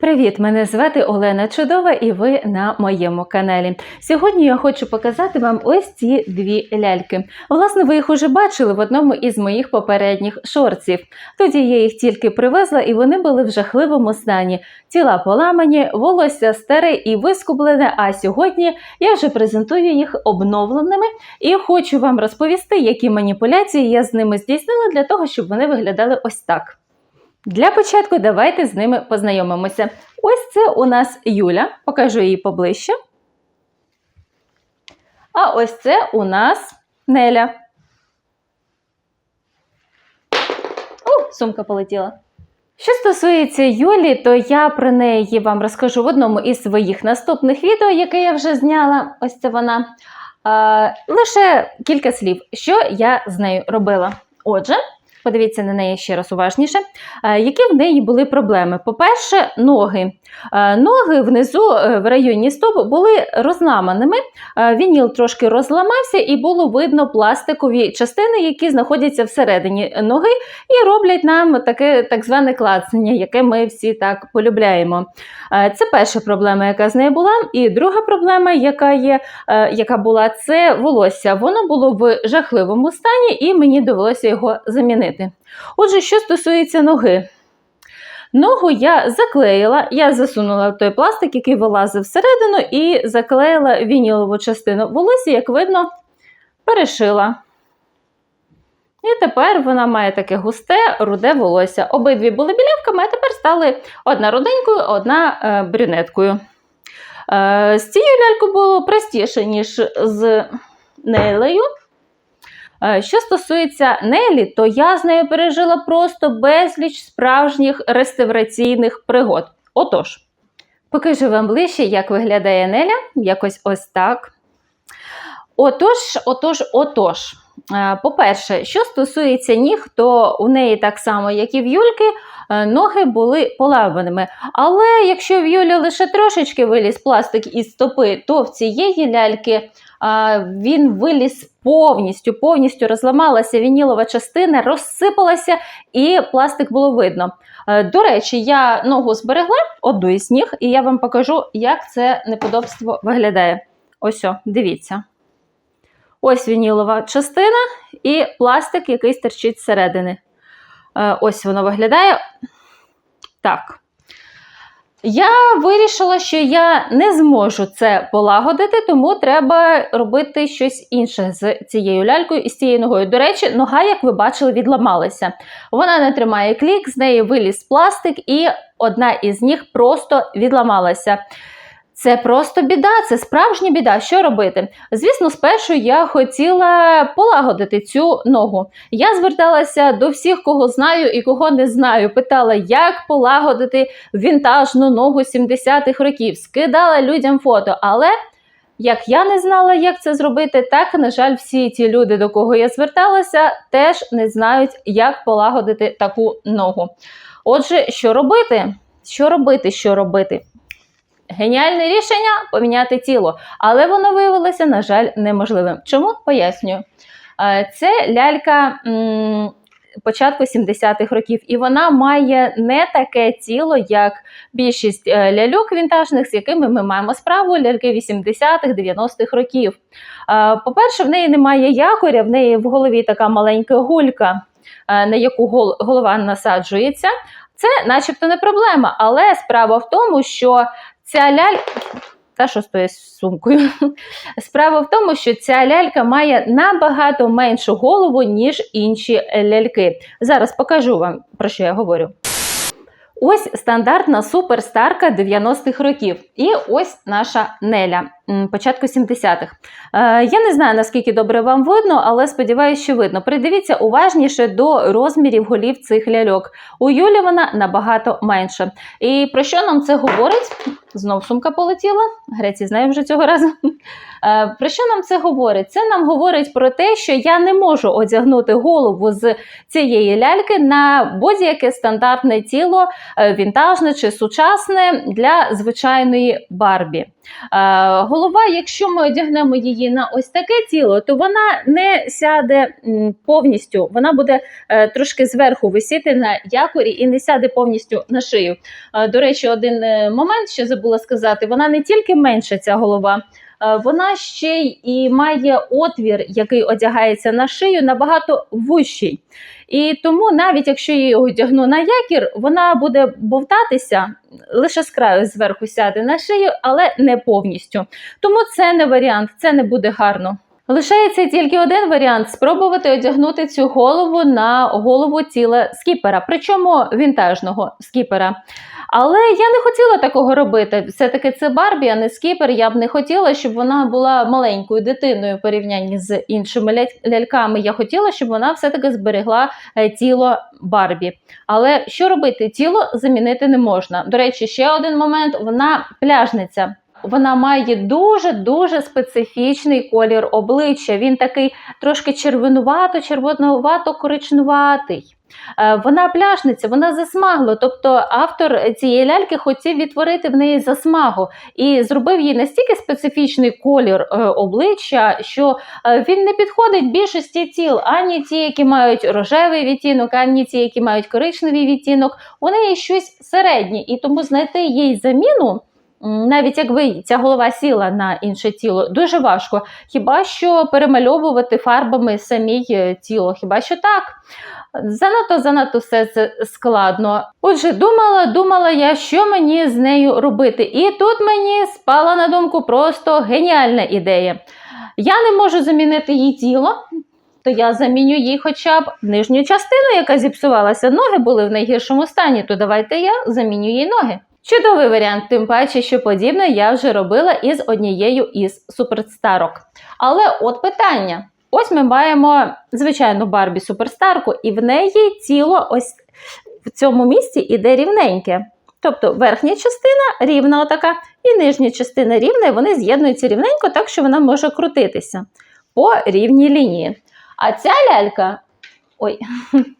Привіт! Мене звати Олена Чудова, і ви на моєму каналі. Сьогодні я хочу показати вам ось ці дві ляльки. Власне, ви їх уже бачили в одному із моїх попередніх шорців. Тоді я їх тільки привезла, і вони були в жахливому стані. Тіла поламані, волосся старе і вискублене. А сьогодні я вже презентую їх обновленими і хочу вам розповісти, які маніпуляції я з ними здійснила для того, щоб вони виглядали ось так. Для початку давайте з ними познайомимося. Ось це у нас Юля, покажу її поближче. А ось це у нас Неля. О, сумка полетіла. Що стосується Юлі, то я про неї вам розкажу в одному із своїх наступних відео, яке я вже зняла. Ось це вона. А, лише кілька слів, що я з нею робила. Отже, подивіться на неї ще раз уважніше. Е, Які в неї були проблеми? По-перше, ноги. Е, Ноги внизу е, в районі стоп були розламаними. Вініл трошки розламався, і було видно пластикові частини, які знаходяться всередині ноги, і роблять нам таке так зване клацання, яке ми всі так полюбляємо. Це перша проблема, яка з нею була. І друга проблема, яка є, яка була, це волосся. Воно було в жахливому стані, і мені довелося його замінити. Отже, що стосується ноги. Ногу я заклеїла, я засунула той пластик, який вилазив всередину, і заклеїла вінілову частину волосся, як видно, перешила. І тепер вона має таке густе, руде волосся. Обидві були білявками, а тепер стали одна руденькою, одна е, брюнеткою. Е, з цією лялькою було простіше, ніж з Нейлею. Е, Що стосується Нелі, то я з нею пережила просто безліч справжніх реставраційних пригод. Отож, покажу вам ближче, як виглядає Неля, якось ось так. Отож, отож, отож. Е, По-перше, що стосується ніг, то у неї так само, як і в Юльки, е, ноги були поламаними. Але якщо в Юлі лише трошечки виліз пластик із стопи, то в цієї ляльки він виліз повністю, повністю розламалася вінілова частина, розсипалася, і пластик було видно. Е, До речі, я ногу зберегла одну із ніг, і я вам покажу, як це неподобство виглядає. Ось, о, дивіться. Ось вінілова частина і пластик, який стирчить зсередини. Е, Ось воно виглядає. Так. Я вирішила, що я не зможу це полагодити, тому треба робити щось інше з цією лялькою і з цією ногою. До речі, нога, як ви бачили, відламалася. Вона не тримає клік, з неї виліз пластик, і одна із ніг просто відламалася. Це просто біда, це справжня біда. Що робити? Звісно, спершу я хотіла полагодити цю ногу. Я зверталася до всіх, кого знаю і кого не знаю. Питала, як полагодити вінтажну ногу 70-х років. Скидала людям фото, але. Як я не знала, як це зробити, так, на жаль, всі ті люди, до кого я зверталася, теж не знають, як полагодити таку ногу. Отже, що робити? Що робити? Що робити? Геніальне рішення поміняти тіло, але воно виявилося, на жаль, неможливим. Чому пояснюю? Е, Це лялька початку 70-х років, і вона має не таке тіло, як більшість е, ляльок вінтажних, з якими ми маємо справу ляльки 80-х, 90-х років. Е, По-перше, в неї немає якоря, в неї в голові така маленька гулька, на яку голова насаджується. Це, начебто, не проблема, але справа в тому, що ця лялька. Та що стоїть з сумкою? Справа в тому, що ця лялька має набагато меншу голову, ніж інші ляльки. Зараз покажу вам, про що я говорю. Ось стандартна суперстарка 90-х років. І ось наша Неля початку 70-х. Е, я не знаю, наскільки добре вам видно, але сподіваюся, що видно. Придивіться уважніше до розмірів голів цих ляльок. У Юлі вона набагато менша. І про що нам це говорить? Знов сумка полетіла. Греці знає вже цього разу. Е, Про що нам це говорить? Це нам говорить про те, що я не можу одягнути голову з цієї ляльки на будь-яке стандартне тіло, е, вінтажне чи сучасне для звичайної Барбі. Голова, якщо ми одягнемо її на ось таке тіло, то вона не сяде повністю. Вона буде е, трошки зверху висіти на якорі і не сяде повністю на шию. Е, До речі, один е, момент ще забула сказати: вона не тільки менша ця голова. Е, Вона ще й має отвір, який одягається на шию, набагато вущий. І тому, навіть якщо її одягну на якір, вона буде бовтатися лише з краю зверху сяде на шию, але не повністю. Тому це не варіант, це не буде гарно. Лишається тільки один варіант спробувати одягнути цю голову на голову тіла скіпера, причому вінтажного скіпера. Але я не хотіла такого робити. Все-таки це Барбі, а не скіпер. Я б не хотіла, щоб вона була маленькою дитиною в порівнянні з іншими ляльками. Я хотіла, щоб вона все-таки зберегла е, тіло Барбі. Але що робити? Тіло замінити не можна. До речі, ще один момент: вона пляжниця. Вона має дуже дуже специфічний колір обличчя. Він такий трошки червонувато, червонувато коричнуватий. Е, Вона пляшниця, вона засмагла. Тобто автор цієї ляльки хотів відтворити в неї засмагу і зробив їй настільки специфічний колір е, обличчя, що е, він не підходить більшості тіл, ані ті, які мають рожевий відтінок, ані ті, які мають коричневий відтінок. У неї щось середнє, і тому знайти їй заміну. Навіть якби ця голова сіла на інше тіло, дуже важко. Хіба що перемальовувати фарбами самі е, тіло? Хіба що так? Занадто занадто все складно. Отже, думала, думала я, що мені з нею робити. І тут мені спала на думку просто геніальна ідея. Я не можу замінити їй тіло, то я заміню їй хоча б нижню частину, яка зіпсувалася. Ноги були в найгіршому стані, то давайте я заміню їй ноги. Чудовий варіант, тим паче, що подібне я вже робила із однією із суперстарок. Але от питання: ось ми маємо звичайну Барбі суперстарку, і в неї тіло ось в цьому місці іде рівненьке. Тобто верхня частина рівна отака, і нижня частина рівна, і вони з'єднуються рівненько, так що вона може крутитися по рівній лінії. А ця лялька. Ой.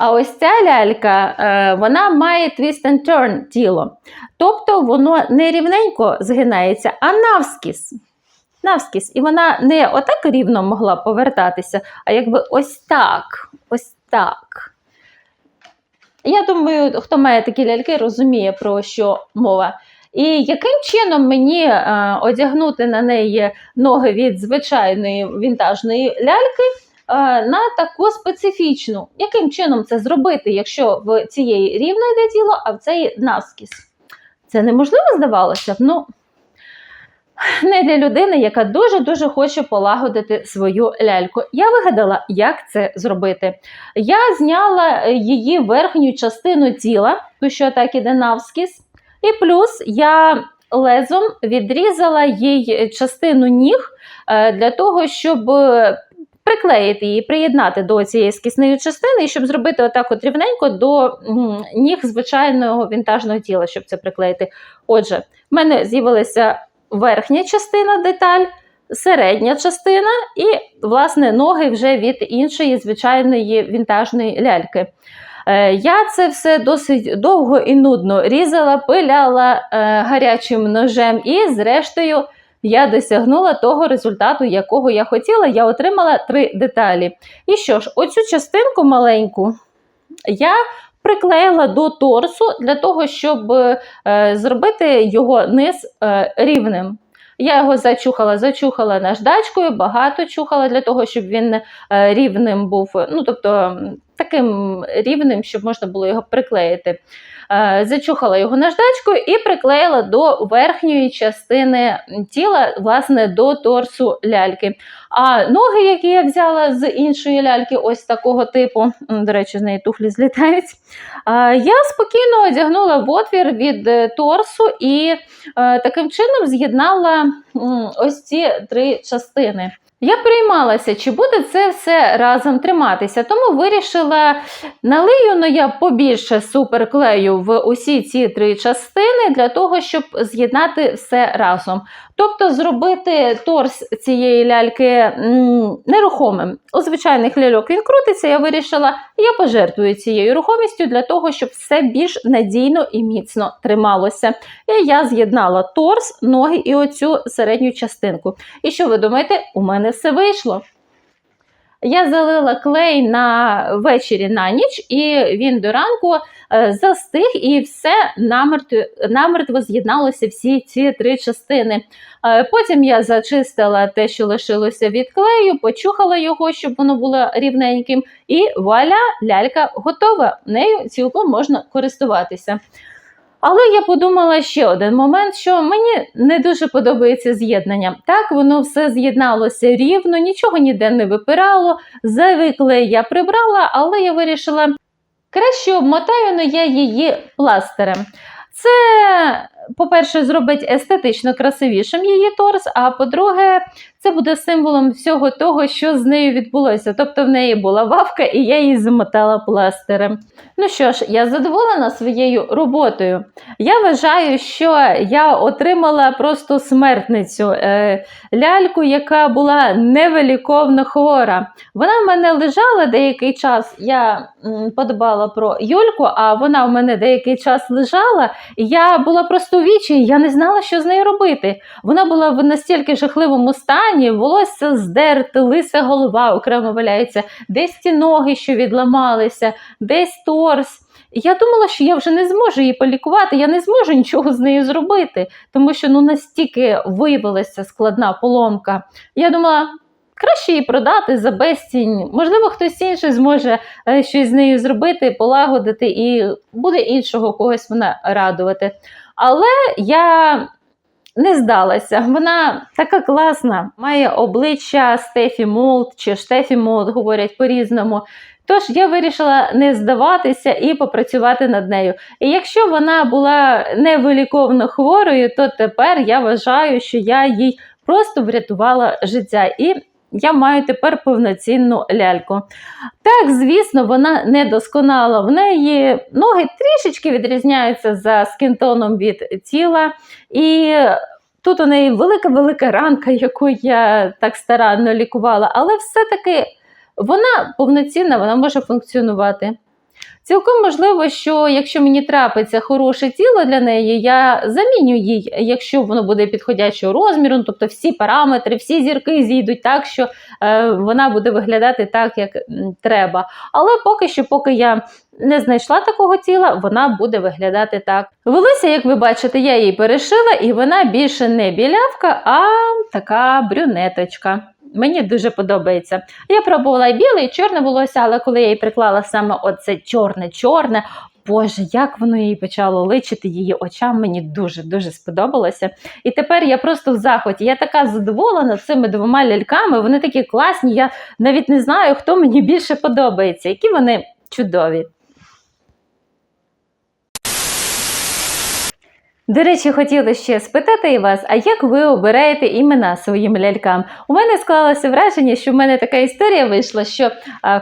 А ось ця лялька, е, вона має twist and turn тіло. Тобто воно не рівненько згинається, а навскіз. Навскіз. І вона не отак рівно могла повертатися, а якби ось так. Ось так. Я думаю, хто має такі ляльки, розуміє, про що мова. І яким чином мені е, одягнути на неї ноги від звичайної вінтажної ляльки на таку специфічну? Яким чином це зробити, якщо в цієї рівно йде тіло, а в цей навскіз? Це неможливо здавалося б. Ну, не для людини, яка дуже-дуже хоче полагодити свою ляльку. Я вигадала, як це зробити. Я зняла е, її верхню частину тіла, ту, що так іде навскіз, і плюс я лезом відрізала їй частину ніг е, для того, щоб е, приклеїти її, приєднати до цієї скісної частини, щоб зробити отак от рівненько до ніг звичайного вінтажного тіла, щоб це приклеїти. Отже, в мене з'явилася верхня частина деталь, середня частина і, власне, ноги вже від іншої звичайної вінтажної ляльки. Е, Я це все досить довго і нудно різала, пиляла е, гарячим ножем, і, зрештою, я досягнула того результату, якого я хотіла. Я отримала три деталі. І що ж, оцю частинку маленьку я приклеїла до торсу для того, щоб е, зробити його низ е, рівним. Я його зачухала, зачухала наждачкою, багато чухала для того, щоб він е, рівним був, ну тобто таким рівним, щоб можна було його приклеїти. Е, Зачухала його наждачкою і приклеїла до верхньої частини тіла, власне, до торсу ляльки. А ноги, які я взяла з іншої ляльки, ось такого типу, до речі, з неї туфлі злітають. Я спокійно одягнула в отвір від е, торсу і е, таким чином з'єднала ось ці три частини. Я приймалася, чи буде це все разом триматися, тому вирішила налию ну, я побільше суперклею в усі ці три частини для того, щоб з'єднати все разом. Тобто зробити торс цієї ляльки нерухомим. У звичайних ляльок він крутиться, я вирішила, я пожертвую цією рухомістю для того, щоб все більш надійно і міцно трималося. І я з'єднала торс, ноги і оцю середню частинку. І що ви думаєте, у мене все вийшло. Я залила клей на ввечері на ніч, і він до ранку е, застиг, і все намертво, намертво з'єдналося всі ці три частини. Е, Потім я зачистила те, що лишилося від клею, почухала його, щоб воно було рівненьким, і вуаля, лялька готова. Нею цілком можна користуватися. Але я подумала ще один момент, що мені не дуже подобається з'єднання. Так, воно все з'єдналося рівно, нічого ніде не випирало. Зайвий клей я прибрала, але я вирішила краще обмотаю но я її пластирем. Це, по-перше, зробить естетично красивішим її торс, а по-друге, це буде символом всього того, що з нею відбулося. Тобто в неї була вавка, і я її замотала пластирем. Ну що ж, я задоволена своєю роботою. Я вважаю, що я отримала просто смертницю е, ляльку, яка була невеликовно хвора. Вона в мене лежала деякий час. Я подбала про Юльку, а вона в мене деякий час лежала. І я була просто вічі, я не знала, що з нею робити. Вона була в настільки жахливому стані, волосся здерте, лиса голова окремо валяється, десь ті ноги, що відламалися, десь торс. Я думала, що я вже не зможу її полікувати, я не зможу нічого з нею зробити, тому що ну настільки виявилася складна поломка. Я думала. Краще її продати за безцінь. Можливо, хтось інший зможе е, щось з нею зробити, полагодити, і буде іншого когось вона радувати. Але я не здалася. Вона така класна, має обличчя Стефі Молд чи Штефі Молд, говорять по-різному. Тож я вирішила не здаватися і попрацювати над нею. І якщо вона була невиліковно хворою, то тепер я вважаю, що я їй просто врятувала життя. І я маю тепер повноцінну ляльку. Так, звісно, вона не досконала. В неї ноги трішечки відрізняються за скінтоном від тіла. І тут у неї велика-велика ранка, яку я так старанно лікувала, але все-таки вона повноцінна, вона може функціонувати. Цілком можливо, що якщо мені трапиться хороше тіло для неї, я заміню їй, якщо воно буде підходячого розміру, ну, тобто всі параметри, всі зірки зійдуть так, що е, вона буде виглядати так, як треба. Але поки що, поки я не знайшла такого тіла, вона буде виглядати так. Волосся, як ви бачите, я її перешила, і вона більше не білявка, а така брюнеточка. Мені дуже подобається. Я пробувала і біле, і чорне волосся, але коли я їй приклала саме оце чорне-чорне, Боже, як воно їй почало личити її очам, мені дуже-дуже сподобалося. І тепер я просто в захваті. Я така задоволена цими двома ляльками. Вони такі класні. Я навіть не знаю, хто мені більше подобається, які вони чудові. До речі, хотіла ще спитати і вас, а як ви обираєте імена своїм лялькам? У мене склалося враження, що в мене така історія вийшла, що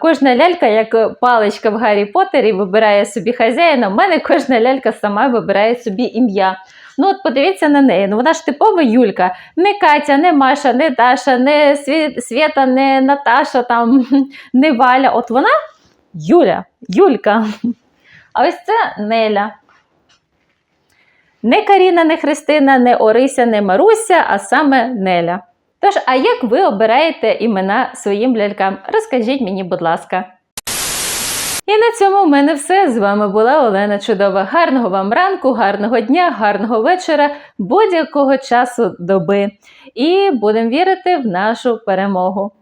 кожна лялька, як паличка в Гаррі Поттері, вибирає собі хазяїна. У мене кожна лялька сама вибирає собі ім'я. Ну, от подивіться на неї. Ну, вона ж типова Юлька. Не Катя, не Маша, не Даша, не Сві... Свєта, не Наташа, там, не Валя. От вона Юля, Юлька. А ось це Неля. Не Каріна, не Христина, не Орися, не Маруся, а саме Неля. Тож, а як ви обираєте імена своїм лялькам? Розкажіть мені, будь ласка. І на цьому в мене все. З вами була Олена Чудова. Гарного вам ранку, гарного дня, гарного вечора, будь-якого часу доби. І будемо вірити в нашу перемогу.